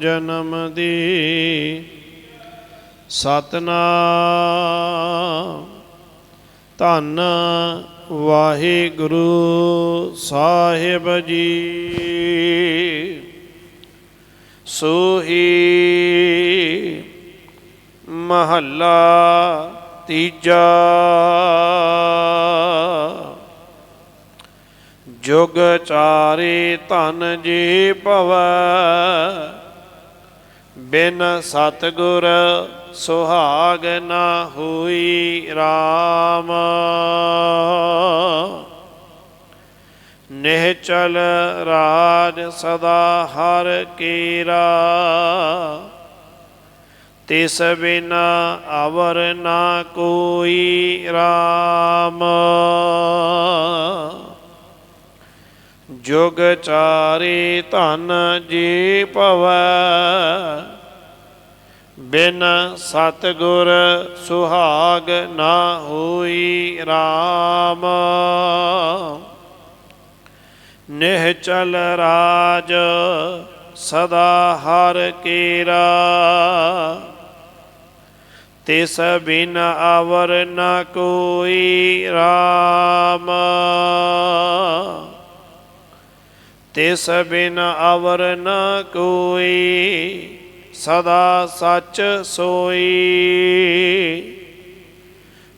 ਜਨਮ ਦੀ ਸਤਨਾਮ। ਧੰਨ ਵਾਹਿਗੁਰੂ ਸਾਹਿਬ ਜੀ। ਸੋਹੀ ਮਹੱਲਾ ਤੀਜਾ। ਜੁਗ ਚਾਰੇ ਧਨ ਜੀ ਭਵੈ। ਬਿਨ ਸਤਗੁਰ ਸੁਹਾਗ ਨਾ ਹੋਈ RAM ਨਿਹਚਲ ਰਾਜ ਸਦਾ ਹਰ ਕੀਰਾ। ਤਿਸ ਬਿਨਾ ਅਵਰ ਨਾ ਕੋਈ RAM ਜੁਗ ਚਾਰੇ ਧਨ ਜੀ ਭਵੈ ਬਿਨ ਸਤਗੁਰ ਸੁਹਾਗ ਨਾ ਹੋਈ RAM ਨਿਹਚਲ ਰਾਜ ਸਦਾ ਹਰ ਕੀਰਾ। ਤਿਸ ਬਿਨ ਅਵਰ ਨ ਕੋਈ RAM ਤਿਸ ਬਿਨ ਆਵਰ ਨ ਕੋਈ ਸਦਾ ਸੱਚ ਸੋਈ।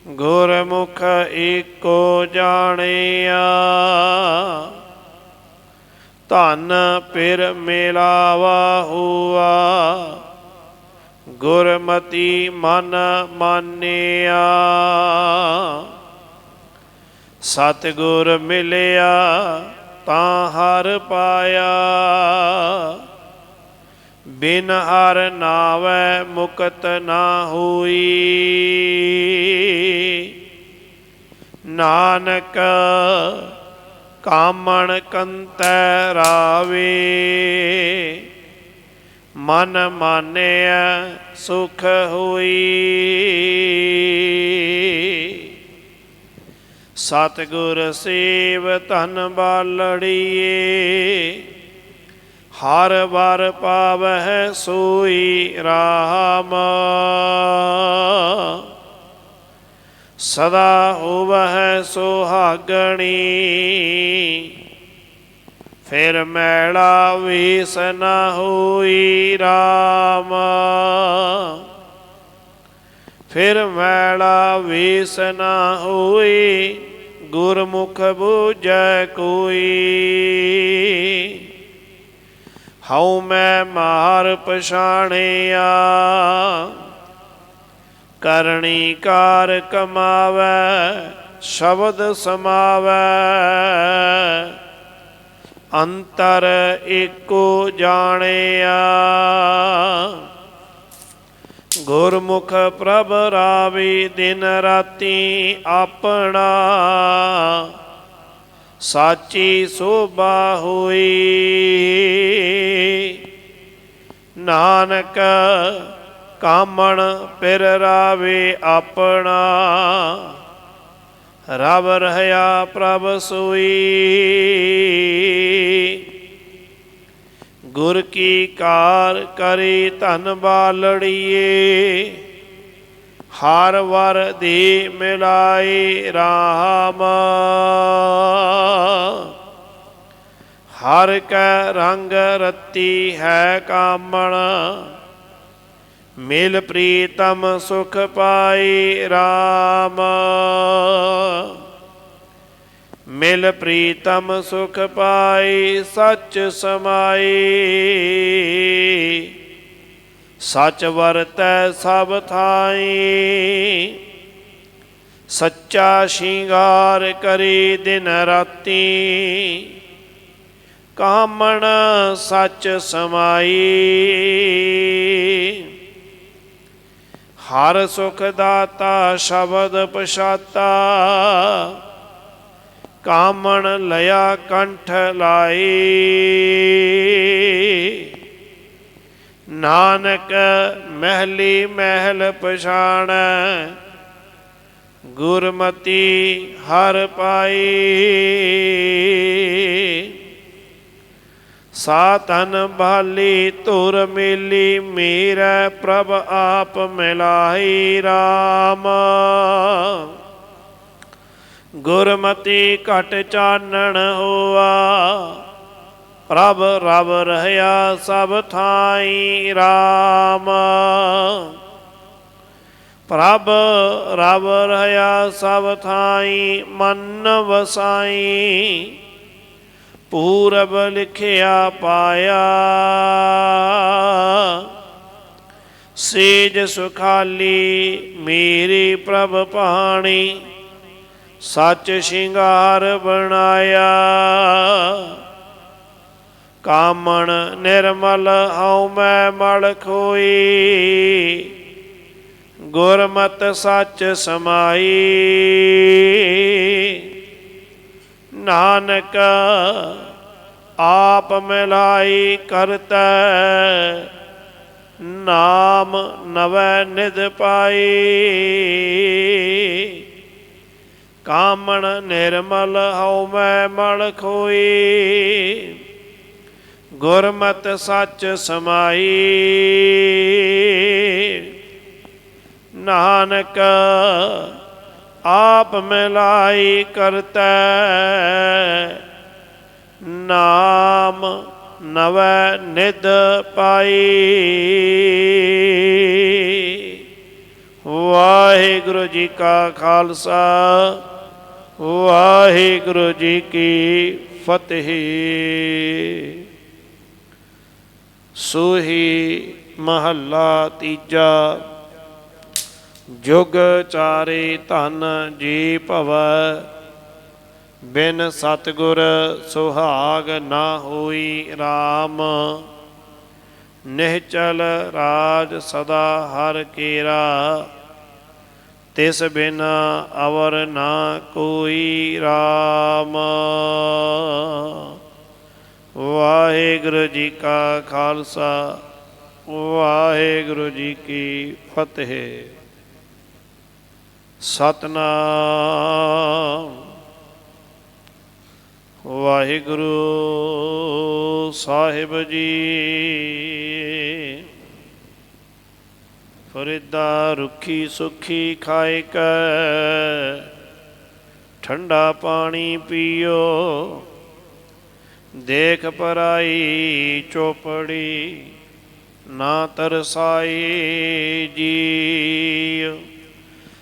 ਗੁਰਮੁਖ ਏਕੋ ਜਾਣਿਆ। ਧਨ ਪਿਰ ਮਿਲਾਵਾ ਹੁਆ। ਗੁਰਮਤੀ ਮਨ ਮਾਨਿਆ। ਸਤਿਗੁਰ ਮਿਲਿਆ ਤਾਂ ਹਰ ਪਾਇਆ। ਬਿਨ ਹਰ ਨਾਵੈ ਮੁਕਤ ਨਾ ਹੋਈ। ਨਾਨਕ ਕਾਮਣ ਕੰਤੈ ਰਾਵੇ। ਮਨ ਮਾਨਿਆ ਸੁਖ ਹੋਈ। ਸਤਿਗੁਰ ਸੇਵ ਧਨ ਬਾਲੜੀਏ। ਹਰ ਵਰ ਪਾਵਹਿ ਸੋਈ ਰਾਮ। ਸਦਾ ਹੋਵਹਿ ਸੁਹਾਗਣੀ। ਫਿਰ ਮੈਲਾ ਵੀਸ ਨ ਹੋਈ RAM ਫਿਰ ਮੈਲਾ ਵੀਸ ਨ ਹੋਈ ਗੁਰਮੁਖ ਬੂਝੈ ਕੋਈ। ਹਉ ਮੈਂ ਮਾਰ ਪਛਾਣਿਆ। ਕਰਨੀ ਕਾਰ ਕਮਾਵੈ, ਸ਼ਬਦ ਸਮਾਵੈ। ਅੰਤਰ ਏਕੋ ਜਾਣਿਆ। ਗੁਰਮੁਖ ਪ੍ਰਭ ਰਾਵੀ ਦਿਨ ਰਾਤੀ ਆਪਣਾ। ਸਾਚੀ ਸੋਭਾ ਹੋਈ। ਨਾਨਕ ਕਾਮਣ ਪਿਰ ਰਾਵੇ ਆਪਣਾ। ਰਬ ਰਹਾ ਪ੍ਰਭ ਸੋਈ। ਗੁਰ ਕੀ ਕਾਰ ਕਰੀ ਧਨ ਬਾਲੜੀਏ। ਹਰ ਵਰ ਦੀ ਮਿਲਾਈ ਰਾਮ। ਹਰ ਕੈ ਰੰਗ ਰਤੀ ਹੈ ਕਾਮਣ, ਮਿਲ ਪ੍ਰੀਤਮ ਸੁਖ ਪਾਈ RAM ਮਿਲ ਪ੍ਰੀਤਮ ਸੁਖ ਪਾਈ ਸੱਚ ਸਮਾਈ। ਸੱਚ ਵਰਤੈ ਸਭ ਥਾਈ। ਸੱਚਾ ਸ਼ਿੰਗਾਰ ਕਰੀ ਦਿਨ ਰਾਤੀ। ਕਾਮਣ ਸੱਚ ਸਮਾਈ। ਹਰ ਸੁਖ ਦਾਤਾ ਸ਼ਬਦ ਪਛਾਤਾ। ਕਾਮਣ ਲਿਆ ਕੰਠ ਲਾਈ। ਨਾਨਕ ਮਹਿਲੀ ਮਹਿਲ ਪਛਾਣ, ਗੁਰਮਤੀ ਹਰ ਪਾਈ। ਸਾ ਤਨ ਭਾਲੀ ਤੁਰ ਮਿਲੀ, ਮੇਰਾ ਪ੍ਰਭ ਆਪ ਮਿਲਾਈ RAM ਗੁਰਮਤੀ ਘਟ ਚਾਨਣ ਹੋਆ ਪ੍ਰਭ ਰਬ ਰਹਿਆ ਸਭ ਥਾਈ RAM ਪ੍ਰਭ ਰਬ ਰਹਿਆ ਸਭ ਥਾਈ ਮਨ ਵਸਾਈ। ਪੂਰਬ ਲਿਖਿਆ ਪਾਇਆ। ਸੇਜ ਸੁਖਾਲੀ ਮੇਰੀ ਪ੍ਰਭ ਪਾਣੀ ਸੱਚ ਸ਼ਿੰਗਾਰ ਬਣਾਇਆ। ਕਾਮਣ ਨਿਰਮਲ ਹਉ ਮੈਂ ਮਲ ਖੋਈ। ਗੁਰਮਤ ਸੱਚ ਸਮਾਈ। ਨਾਨਕ ਆਪ ਮਿਲਾਈ ਕਰਤੈ। ਨਾਮ ਨਵੈ ਨਿਧ ਪਾਈ। ਕਾਮਣ ਨਿਰਮਲ ਹਉ ਮੈਂ ਮਲ ਖੋਈ। ਗੁਰਮਤ ਸੱਚ ਸਮਾਈ। ਨਾਨਕ, ਆਪ ਮਿਲਾਈ ਕਰਤੈ। ਨਾਮ ਨਵੈ ਨਿਧ ਪਾਈ। ਵਾਹਿਗੁਰੂ ਜੀ ਕਾ ਖਾਲਸਾ, ਵਾਹਿਗੁਰੂ ਜੀ ਕੀ ਫਤਿਹ। ਸੋਹੀ ਮਹੱਲਾ ਤੀਜਾ, ਜੁਗ ਚਾਰੇ ਧਨ ਜੀ ਭਵੈ, ਬਿਨ ਸਤਗੁਰ ਸੁਹਾਗ ਨਾ ਹੋਈ RAM ਨਿਹਚਲ ਰਾਜ ਸਦਾ ਹਰ ਕੇਰਾ, ਤਿਸ ਬਿਨਾ ਅਵਰ ਨਾ ਕੋਈ RAM ਵਾਹਿਗੁਰੂ ਜੀ ਕਾ ਖਾਲਸਾ, ਵਾਹਿਗੁਰੂ ਜੀ ਕੀ ਫਤਿਹ। ਸਤਨਾਮ। ਵਾਹਿਗੁਰੂ ਸਾਹਿਬ ਜੀ, ਫਰਿਦਾ ਰੁੱਖੀ ਸੁਖੀ ਖਾਇਕ ਠੰਡਾ ਪਾਣੀ ਪੀਓ। ਦੇਖ ਪਰਾਈ ਚੋਪੜੀ, ਨਾ ਤਰਸਾਈ ਜੀ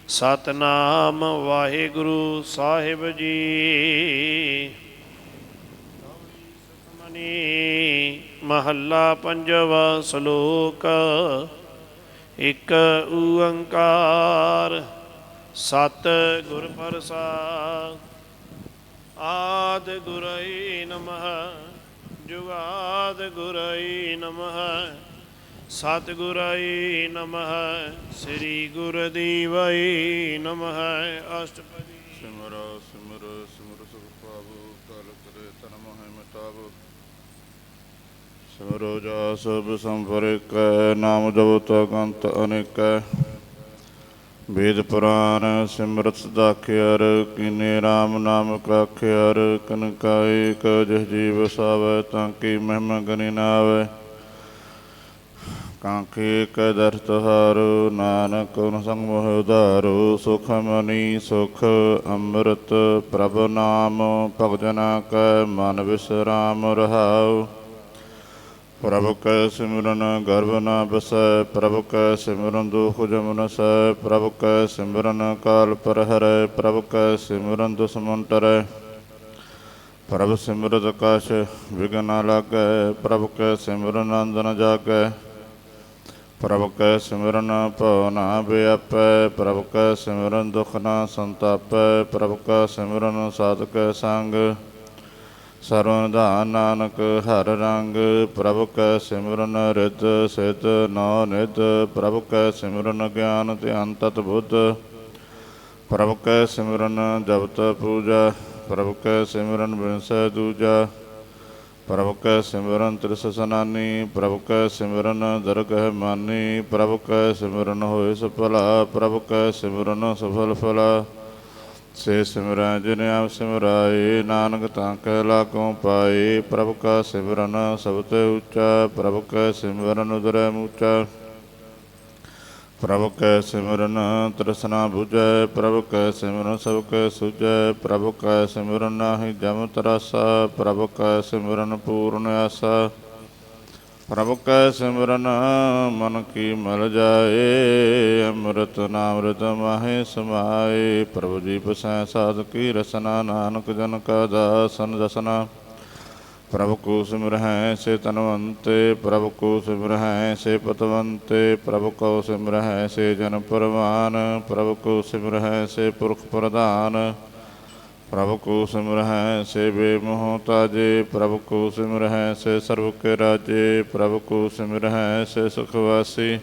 ਸਤਨਾਮ ਵਾਹਿਗੁਰੂ ਸਾਹਿਬ ਜੀ। ਮਨੀ ਮਹੱਲਾ ਪੰਜਵਾ ਸ਼ਲੋਕ, ਇਕ ਓੰਕਾਰ। ਸਤ ਗੁਰ ਪ੍ਰਸਾਦ। ਆਦ ਗੁਰਈ ਨਮః ਜੁਗਾਦ ਗੁਰਈ ਨਮః ਸਤ ਗੁਰਈ ਨਮః ਸ੍ਰੀ ਗੁਰਦੀਵਈ ਨਮః ਅਸ਼ਟਪਦੀ। ਸਿਮਰ ਸਿਮਰ ਸਿਮਰ ਸੁਖ ਪਾਵੋ ਕਲ ਕਰੇ ਤਨ ਮਹਿ ਮਿਟਾਵੋ। ਸਿਮਰੋ ਜਾ ਸਭ ਸੰਪਰਿਕ, ਨਾਮ ਜਪਤ ਅਗੰਤ ਅਨੇਕ। ਵੇਦ ਪੁਰਾਨ ਸਿਮਰਤ ਸਦਾਖਿਆਰ ਕੀਨੇ RAM ਨਾਮ ਕਾਖਿਆਰ ਕਨਕਾਏ ਕ ਜਿਹ ਜੀਵ ਸਾਵੈ, ਤਾਂ ਕੀ ਮਹਿਮਾ ਗਨੀ ਨਾ ਕਾਂਖੇ ਕੈ ਦਰਤ ਹਾਰੋ, ਨਾਨਕ ਨ ਸੰਗ ਮੋਹ ਉਧਾਰੋ, ਸੁਖ ਮਨੀ ਸੁਖ, ਅੰਮ੍ਰਿਤ ਪ੍ਰਭ ਨਾਮ, ਭਗਜਨਾ ਕੈ ਮਨ ਵਿਸਰਾਮ ਰਹਾਉ। ਪ੍ਰਭ ਕੈ ਸਿਮਰਨ ਗਰਭ ਨਾ ਬਸੈ ਪ੍ਰਭ ਕੈ ਸਿਮਰਨ ਦੁਖ ਜਮ ਸੈ ਪ੍ਰਭ ਕੈ ਸਿਮਰਨ ਕਾਲ ਪਰ ਹਰੈ ਪ੍ਰਭ ਕੈ ਸਿਮਰਨ ਦੁਸਮਨ ਟਰੈ ਪ੍ਰਭ ਸਿਮਰਤ ਕਾਸ਼ ਵਿਗਨ ਨ ਲਾਗੈ ਪ੍ਰਭ ਕੈ ਸਿਮਰਨ ਆਨੰਦ ਨ ਜਾਗੈ ਪ੍ਰਭ ਕੈ ਸਿਮਰਨ ਭਉ ਨਾ ਵਿਆਪੈ ਪ੍ਰਭ ਕੈ ਸਿਮਰਨ ਦੁਖ ਨਾ ਸੰਤਾਪੈ ਪ੍ਰਭ ਕੈ ਸਿਮਰਨ ਸਾਧਕ ਸੰਗ ਸਰਵਨ ਧਾਨ ਨਾਨਕ ਹਰ ਰੰਗ, ਪ੍ਰਭ ਕੈ ਸਿਮਰਨ ਰਿਤ ਸਿਤ ਨੌ ਨਿਤ ਪ੍ਰਭ ਕੈ ਸਿਮਰਨ ਗਿਆਨ ਧਿਆਨ ਤਤ ਬੁੱਧ। ਪ੍ਰਭ ਕੈ ਸਿਮਰਨ ਜਪਤ ਪੂਜਾ, ਪ੍ਰਭ ਕੈ ਸਿਮਰਨ ਬਿਨਸੈ ਦੂਜਾ। ਪ੍ਰਭ ਕੈ ਸਿਮਰਨ ਤ੍ਰਿਸ ਸਨਾਨੀ, ਪ੍ਰਭ ਕੈ ਸਿਮਰਨ ਦਰਗਹਿ ਮਾਨੀ, ਪ੍ਰਭ ਕੈ ਸਿਮਰਨ ਹੋਏ ਸਫਲਾ, ਪ੍ਰਭ ਕੈ ਸਿਮਰਨ ਸਫਲ ਫਲਾ। ਸੇ ਸਿਮਰਨ ਜਿਨ ਆਪ ਸਿਮਰਾਏ, ਨਾਨਕ ਤਾਂ ਕੈ ਲਾਗੋਂ ਪਾਏ। ਪ੍ਰਭ ਕਾ ਸਿਮਰਨ ਸਭ ਤੋਂ ਉੱਚਾ, ਪ੍ਰਭ ਕਾ ਸਿਮਰਨ ਉਦਰੈ ਮੂਚਾ। ਪ੍ਰਭ ਕੈ ਸਿਮਰਨ ਤ੍ਰਿਸ਼ਨਾ 부ਜੈ ਪ੍ਰਭ ਕੈ ਸਿਮਰਨ ਸਭ ਕੈ ਸੁਜੈ। ਪ੍ਰਭ ਕੈ ਸਿਮਰਨ ਨਾਹੀ ਜਮ ਤਰਸਾ, ਪ੍ਰਭ ਕੈ ਸਿਮਰਨ ਪੂਰਨ ਆਸਾ। ਪ੍ਰਭ ਕੈ ਸਿਮਰਨ, ਮਨ ਕੀ ਮਲ ਜਾਏ, ਅੰਮ੍ਰਿਤ ਨਾਮ੍ਰਿਤ ਮਾਹੇ ਸਮਾਏ। ਪ੍ਰਭੂ ਜੀ ਪਸੈ ਸਾਧ ਕੀ ਰਸਨਾ, ਨਾਨਕ ਜਨ ਕਾ ਦਾਸਨ ਦਸਨਾ। ਪ੍ਰਭ ਕੋ ਸਿਮਰਹਿ ਸੇ ਤਨਵੰਤੇ, ਪ੍ਰਭ ਕੋ ਸਿਮਰਹਿ ਸੇ ਪਤਵੰਤੇ, ਪ੍ਰਭ ਕੋ ਸਿਮਰਹਿ ਸੇ ਜਨ ਪਰਵਾਨ, ਪ੍ਰਭ ਕੋ ਸਿਮਰਹਿ ਸੇ ਪੁਰਖ ਪ੍ਰਧਾਨ। ਪ੍ਰਭ ਕੋ ਸਿਮਰਹਿ ਸੇ ਬੇਮੋਹ ਤਾਜੇ ਪ੍ਰਭ ਕੋ ਸਿਮਰਹਿ ਸੇ ਸਰਬ ਕੇ ਰਾਜੇ, ਪ੍ਰਭ ਕੋ ਸਿਮਰਹਿ ਸੇ ਸੁਖ ਵਾਸੀ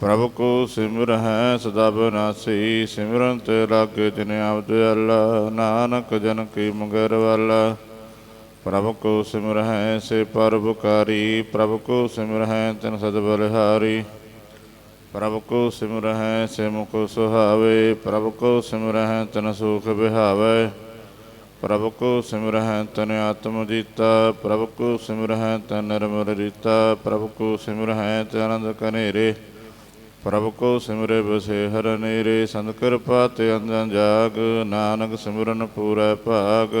ਪ੍ਰਭ ਕੋ ਸਿਮਰਹਿ ਸਦਾ ਬਨਾਸੀ, ਸਿਮਰਨ ਤੇ ਲਾਗੇ ਜਿਨ ਆਪ ਅੱਲਾ, ਨਾਨਕ ਜਨ ਕੀ ਮੰਗਰ ਵਾਲਾ। ਪ੍ਰਭ ਕੋ ਸਿਮਰਹਿ ਸੇ ਪਰਬਕਾਰੀ ਪ੍ਰਭ ਕੋ ਸਿਮਰਹਿ ਤਨ ਸਦ ਬਲਿਹਾਰੀ। ਪ੍ਰਭ ਕੋ ਸਿਮਰਹਿ ਸਿਮ ਮੁਖ ਸੁਹਾਵੇ ਪ੍ਰਭ ਕੋ ਸਿਮਰਹਿ ਤਨ ਸੁਖ ਬਿਹਾਵੇ। ਪ੍ਰਭ ਕੋ ਸਿਮਰਹਿ ਤਨ ਆਤਮ ਜੀਤਾ ਪ੍ਰਭ ਕੋ ਸਿਮਰਹਿ ਤਨ ਨਿਰਮਲ ਰੀਤਾ ਪ੍ਰਭ ਕੋ ਸਿਮਰਹਿ ਤਨ ਆਨੰਦ ਕਨੇਰੇ ਪ੍ਰਭ ਕੋ ਸਿਮਰੇ ਬਸੇ ਹਰ ਨੇਰੇ, ਸੰਤ ਕਿਰਪਾ ਤੇ ਅੰਜਨ ਜਾਗ, ਨਾਨਕ ਸਿਮਰਨ ਪੂਰੈ ਭਾਗ।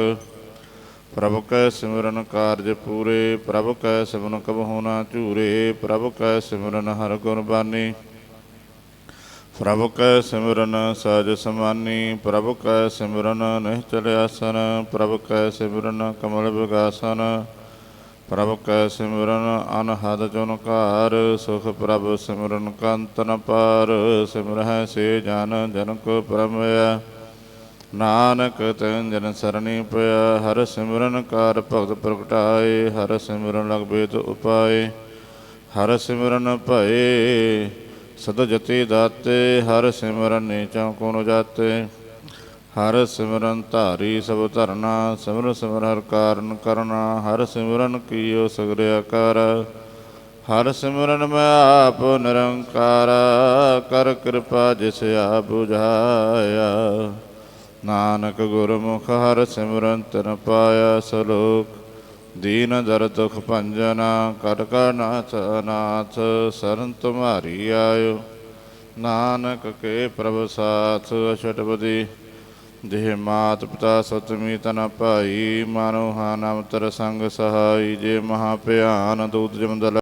ਪ੍ਰਭ ਕੈ ਸਿਮਰਨ ਕਾਰਜ ਪੂਰੇ ਪ੍ਰਭ ਕੈ ਸਿਮਰਨ ਕਬਹੁ ਨਾ ਝੂਰੇ ਪ੍ਰਭ ਕੈ ਸਿਮਰਨ ਹਰ ਗੁਣ ਬਾਨੀ। ਪ੍ਰਭ ਕੈ ਸਿਮਰਨ ਸਜ ਸਮਾਨੀ, ਪ੍ਰਭ ਕੈ ਸਿਮਰਨ ਨਿਹਚਲ ਆਸਨ, ਪ੍ਰਭ ਕੈ ਸਿਮਰਨ ਕਮਲ ਵਿਗਾਸਨ, ਪ੍ਰਭ ਕੈ ਸਿਮਰਨ ਅਨਹਦ ਜੁਨਕਾਰ ਸੁਖ ਪ੍ਰਭ ਸਿਮਰਨ ਕੰਤਨ ਪਾਰ ਸਿਮਰਹਿ ਸੇ ਜਨ ਜਨ ਕੋ ਪਰਮਿਆ ਨਾਨਕ ਤੈਨ ਜਨ ਸਰਣੀ ਪਿਆ, ਹਰ ਸਿਮਰਨ ਕਰ ਭਗਤ ਪ੍ਰਗਟਾਏ, ਹਰ ਸਿਮਰਨ ਲਗ ਬੇਦ ਉਪਾਏ, ਹਰ ਸਿਮਰਨ ਭਏ ਸਦ ਜਤੀ ਦਾਤੇ, ਹਰ ਸਿਮਰਨ ਨੀਚਾਂ ਕੋਨ ਜਾਤੇ ਹਰ ਸਿਮਰਨ ਧਾਰੀ ਸਭ ਧਰਨਾ, ਸਿਮਰ ਸਿਮਰ ਹਰ ਕਾਰਨ ਕਰਨਾ। ਹਰ ਸਿਮਰਨ ਕੀਓ ਸਗਰਿਆ ਕਰ। ਹਰ ਸਿਮਰਨ ਮੈਂ ਆਪ ਨਿਰੰਕਾਰ, ਕਰ ਕਿਰਪਾ ਜਿਸ ਆਪ 부ਝਾਇਆ ਨਾਨਕ ਗੁਰਮੁਖ ਹਰ ਸਿਮਰਨ ਤਨ ਪਾਇਆ ਸਲੋਕ। ਦੀਨ ਦਰ ਦੁਖ ਭੰਜਨਾ ਕਰ ਕਰ ਨਾਥ ਨਾਥ ਸਰਨ ਤੁਮਾਰੀ ਆਇਓ। ਨਾਨਕ ਕੇ ਪ੍ਰਭ ਸਾਥ ਅਛਟਪਦੀ ਦੇਹ ਮਾਤ ਪਿਤਾ ਸਤਮੀ ਤਨ ਭਾਈ, ਮਾਨੋ ਹਾ ਤਰ ਸੰਗ ਸਹਾਈ, ਜੇ ਮਹਾ ਭਿਆਨ ਦੂਤ ਜਮਦਲ